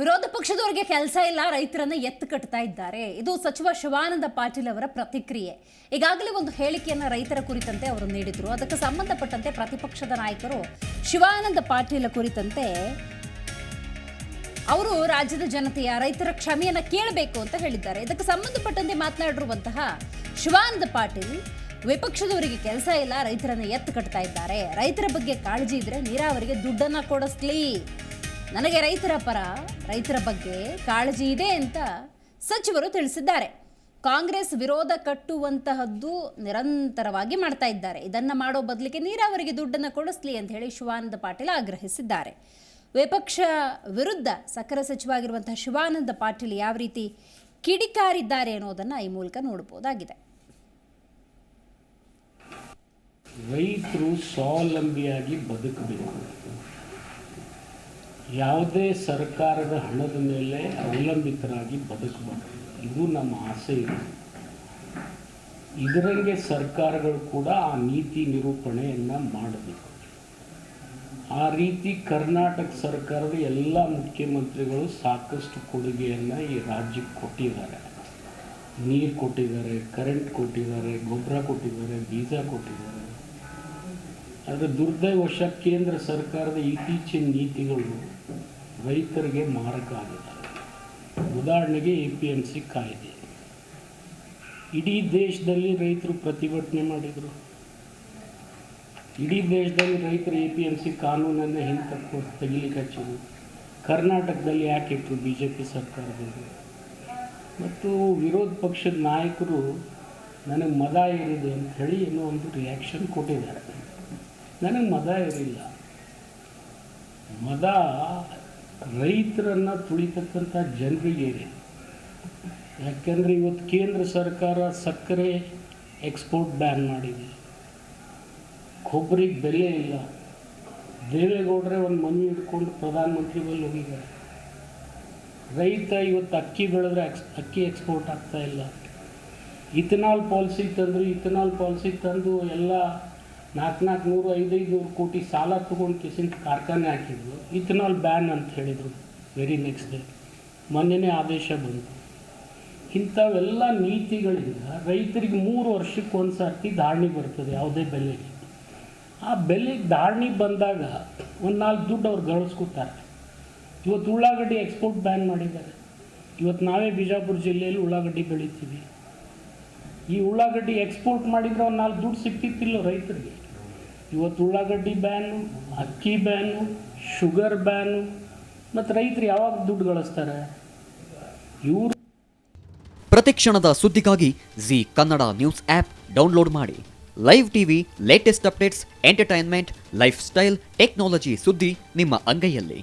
ವಿರೋಧ ಪಕ್ಷದವರಿಗೆ ಕೆಲಸ ಇಲ್ಲ, ರೈತರನ್ನ ಎತ್ತು ಕಟ್ತಾ ಇದ್ದಾರೆ. ಇದು ಸಚಿವ ಶಿವಾನಂದ ಪಾಟೀಲ್ ಅವರ ಪ್ರತಿಕ್ರಿಯೆ. ಈಗಾಗಲೇ ಒಂದು ಹೇಳಿಕೆಯನ್ನ ರೈತರ ಕುರಿತಂತೆ ಅವರು ನೀಡಿದ್ರು. ಅದಕ್ಕೆ ಸಂಬಂಧಪಟ್ಟಂತೆ ಪ್ರತಿಪಕ್ಷದ ನಾಯಕರು ಶಿವಾನಂದ ಪಾಟೀಲ್ ಕುರಿತಂತೆ ಅವರು ರಾಜ್ಯದ ಜನತೆಯ ರೈತರ ಕ್ಷಮೆಯನ್ನ ಕೇಳಬೇಕು ಅಂತ ಹೇಳಿದ್ದಾರೆ. ಇದಕ್ಕೆ ಸಂಬಂಧಪಟ್ಟಂತೆ ಮಾತನಾಡಿರುವಂತಹ ಶಿವಾನಂದ ಪಾಟೀಲ್, ವಿಪಕ್ಷದವರಿಗೆ ಕೆಲಸ ಇಲ್ಲ, ರೈತರನ್ನ ಎತ್ತು ಕಟ್ತಾ ಇದ್ದಾರೆ. ರೈತರ ಬಗ್ಗೆ ಕಾಳಜಿ ಇದ್ರೆ ನೀರಾವರಿಗೆ ದುಡ್ಡನ್ನ ಕೊಡಿಸ್ಲಿ. ನನಗೆ ರೈತರ ಪರ ರೈತರ ಬಗ್ಗೆ ಕಾಳಜಿ ಇದೆ ಅಂತ ಸಚಿವರು ತಿಳಿಸಿದ್ದಾರೆ. ಕಾಂಗ್ರೆಸ್ ವಿರೋಧ ಕಟ್ಟುವಂತಹದ್ದು ನಿರಂತರವಾಗಿ ಮಾಡ್ತಾ ಇದ್ದಾರೆ. ಇದನ್ನ ಮಾಡೋ ಬದಲಿಗೆ ನೀರಾವರಿಗೆ ದುಡ್ಡನ್ನು ಕೊಡಿಸ್ಲಿ ಅಂತ ಹೇಳಿ ಶಿವಾನಂದ ಪಾಟೀಲ್ ಆಗ್ರಹಿಸಿದ್ದಾರೆ. ವಿಪಕ್ಷ ವಿರುದ್ಧ ಸಕ್ಕರೆ ಸಚಿವ ಆಗಿರುವಂತಹ ಶಿವಾನಂದ ಪಾಟೀಲ್ ಯಾವ ರೀತಿ ಕಿಡಿಕಾರಿದ್ದಾರೆ ಅನ್ನೋದನ್ನ ಈ ಮೂಲಕ ನೋಡಬಹುದಾಗಿದೆ. ರೈತರು ಸ್ವಾವಲಂಬಿಯಾಗಿ ಬದುಕಬೇಕು. ಯಾವುದೇ ಸರ್ಕಾರದ ಹಣದ ಮೇಲೆ ಅವಲಂಬಿತರಾಗಿ ಬದುಕಬಾರ್ದು. ಇದು ನಮ್ಮ ಆಸೆ ಇದೆ. ಇದರಂಗೆ ಸರ್ಕಾರಗಳು ಕೂಡ ಆ ನೀತಿ ನಿರೂಪಣೆಯನ್ನು ಮಾಡಬೇಕು. ಆ ರೀತಿ ಕರ್ನಾಟಕ ಸರ್ಕಾರದ ಎಲ್ಲ ಮುಖ್ಯಮಂತ್ರಿಗಳು ಸಾಕಷ್ಟು ಕೊಡುಗೆಯನ್ನು ಈ ರಾಜ್ಯಕ್ಕೆ ಕೊಟ್ಟಿದ್ದಾರೆ. ನೀರು ಕೊಟ್ಟಿದ್ದಾರೆ ಕರೆಂಟ್ ಕೊಟ್ಟಿದ್ದಾರೆ, ಗೊಬ್ಬರ ಕೊಟ್ಟಿದ್ದಾರೆ, ಬೀಜ ಕೊಟ್ಟಿದ್ದಾರೆ. ಆದರೆ ದುರ್ದೈವಶ ಕೇಂದ್ರ ಸರ್ಕಾರದ ಇತ್ತೀಚಿನ ನೀತಿಗಳು ರೈತರಿಗೆ ಮಾರಕ ಆಗುತ್ತೆ ಉದಾಹರಣೆಗೆ ಎ ಪಿ ಎಂ ಸಿ ಕಾಯ್ದೆ. ಇಡೀ ದೇಶದಲ್ಲಿ ರೈತರು ಪ್ರತಿಭಟನೆ ಮಾಡಿದರು. ಇಡೀ ದೇಶದಲ್ಲಿ ರೈತರು ಎ ಪಿ ಎಂ ಸಿ ಕಾನೂನನ್ನು ಹಿಂತಕ್ಕು ತೆಗಿಲಿಕ್ಕೆ ಹಚ್ಚಿದ್ರು ಕರ್ನಾಟಕದಲ್ಲಿ ಯಾಕೆ ಇಟ್ಟರು ಬಿ ಜೆ ಪಿ ಸರ್ಕಾರದವರು? ಮತ್ತು ವಿರೋಧ ಪಕ್ಷದ ನಾಯಕರು ನನಗೆ ಮದ ಏನಿದೆ ಅಂತ ಹೇಳಿ ಏನೋ ಒಂದು ರಿಯಾಕ್ಷನ್ ಕೊಟ್ಟಿದ್ದಾರೆ. ನನಗೆ ಮದ ಇರಲಿಲ್ಲ. ಮದ ರೈತರನ್ನು ತುಳಿತಕ್ಕಂಥ ಜನರಿಗೆ ಇದೆ. ಯಾಕೆಂದರೆ ಇವತ್ತು ಕೇಂದ್ರ ಸರ್ಕಾರ ಸಕ್ಕರೆ ಎಕ್ಸ್ಪೋರ್ಟ್ ಬ್ಯಾನ್ ಮಾಡಿದೆ. ಕೊಬ್ಬರಿಗೆ ಬೆಲೆ ಇಲ್ಲ. ದೇವೇಗೌಡರೇ ಒಂದು ಮನೆ ಹಿಡ್ಕೊಂಡು ಪ್ರಧಾನಮಂತ್ರಿ ಬಳಿ ಹೋಗಿದ್ದಾರೆ. ರೈತ ಇವತ್ತು ಅಕ್ಕಿ ಬೆಳೆದ್ರೆ ಎಕ್ಸ್ ಅಕ್ಕಿ ಎಕ್ಸ್ಪೋರ್ಟ್ ಆಗ್ತಾ ಇಲ್ಲ. ಇಥನಾಲ್ ಪಾಲಿಸಿ ತಂದರು, ಇಥನಾಲ್ ಪಾಲಿಸಿ ತಂದು ಎಲ್ಲ ನಾಲ್ಕು ನಾಲ್ಕು ನೂರು ಐದೈದು ನೂರು ಕೋಟಿ ಸಾಲ ತೊಗೊಂಡು ಕಿಸಿಂದ ಕಾರ್ಖಾನೆ ಹಾಕಿದ್ರು. ಇಥನಾಲ್ ಬ್ಯಾನ್ ಅಂತ ಹೇಳಿದರು ವೆರಿ ನೆಕ್ಸ್ಟ್ ಡೇ. ಮೊನ್ನೆನೇ ಆದೇಶ ಬಂತು. ಇಂಥವೆಲ್ಲ ನೀತಿಗಳಿಂದ ರೈತರಿಗೆ ಮೂರು ವರ್ಷಕ್ಕೆ ಒಂದು ಸರ್ತಿ ಧಾರಣೆ ಬರ್ತದೆ ಯಾವುದೇ ಬೆಲೆಗೆ. ಆ ಬೆಲೆಗೆ ಧಾರಣೆ ಬಂದಾಗ ಒಂದು ನಾಲ್ಕು ದುಡ್ಡು ಅವ್ರು ಗಳಿಸ್ಕೊತಾರೆ. ಇವತ್ತು ಉಳ್ಳಾಗಡ್ಡಿ ಎಕ್ಸ್ಪೋರ್ಟ್ ಬ್ಯಾನ್ ಮಾಡಿದ್ದಾರೆ. ಇವತ್ತು ನಾವೇ ಬಿಜಾಪುರ ಜಿಲ್ಲೆಯಲ್ಲಿ ಉಳ್ಳಾಗಡ್ಡಿ ಬೆಳಿತೀವಿ. ಈ ಉಳ್ಳಾಗಡ್ಡಿ ಎಕ್ಸ್ಪೋರ್ಟ್ ಮಾಡಿದರೆ ಒಂದು ನಾಲ್ಕು ದುಡ್ಡು ಸಿಕ್ತಿತ್ತಿಲ್ಲ ರೈತರಿಗೆ. ಇವತ್ತು ಉಳ್ಳಾಗಡ್ಡಿ ಬ್ಯಾನು ಅಕ್ಕಿ ಬ್ಯಾನು ಶುಗರ್ ಬ್ಯಾನು ಮತ್ತು ರೈತರು ಯಾವಾಗ ದುಡ್ಡು ಗಳಿಸ್ತಾರೆ? ಇವರು ಪ್ರತಿಕ್ಷಣದ ಸುದ್ದಿಗಾಗಿ Zee Kannada news app download ಮಾಡಿ. Live TV latest updates entertainment lifestyle technology ಸುದ್ದಿ ನಿಮ್ಮ ಅಂಗೈಯಲ್ಲಿ.